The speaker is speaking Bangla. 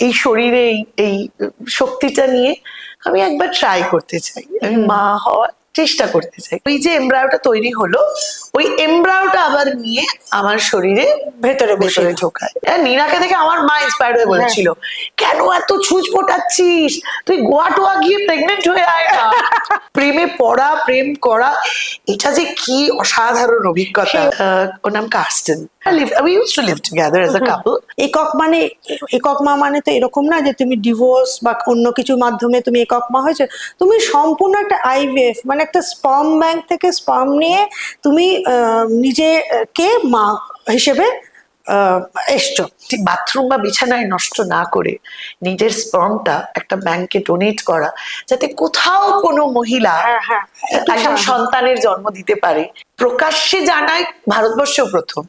এই শরীরে এই এই শক্তিটা নিয়ে আমি একবার ট্রাই করতে চাই। আমি মা হওয়ার চেষ্টা করতে চাই। ওই যে এমব্রায়োটা তৈরি হলো ওই এমব্রায়োটা আবার নিয়ে আমার শরীরে ভেতরে ভেতরে ঢোকায়। আর নীনাকে দেখে আমার মা ইন্সপায়ার হয়ে বলেছিল কেন এত ছুঁচ ফোটাচ্ছিস? তুই গোয়া টোয়া গিয়ে প্রেগনেন্ট হয়ে আয় না। প্রেমে পড়া প্রেম করা এটা যে কি অসাধারণ অভিজ্ঞতা। ওর নাম Kirsten. We use to live together as a couple একক মানে একক মা মানে তো এরকম না যে তুমি ডিভোর্স বা অন্য কিছুর মাধ্যমে তুমি একক মা হয়েছে। তুমি সম্পূর্ণ একটা আইভিএফ মানে একটা স্পার্ম ব্যাংক থেকে স্পার্ম নিয়ে তুমি নিজেকে মা হিসেবে এসছো। ঠিক বাথরুম বা বিছানায় নষ্ট না করে নিজের স্পর্মটা একটা ব্যাংকে ডোনেট করা যাতে কোথাও কোনো মহিলা হ্যাঁ, হ্যাঁ। একজন সন্তানের জন্ম দিতে পারে। প্রকাশ্যে জানায় ভারতবর্ষেও প্রথম।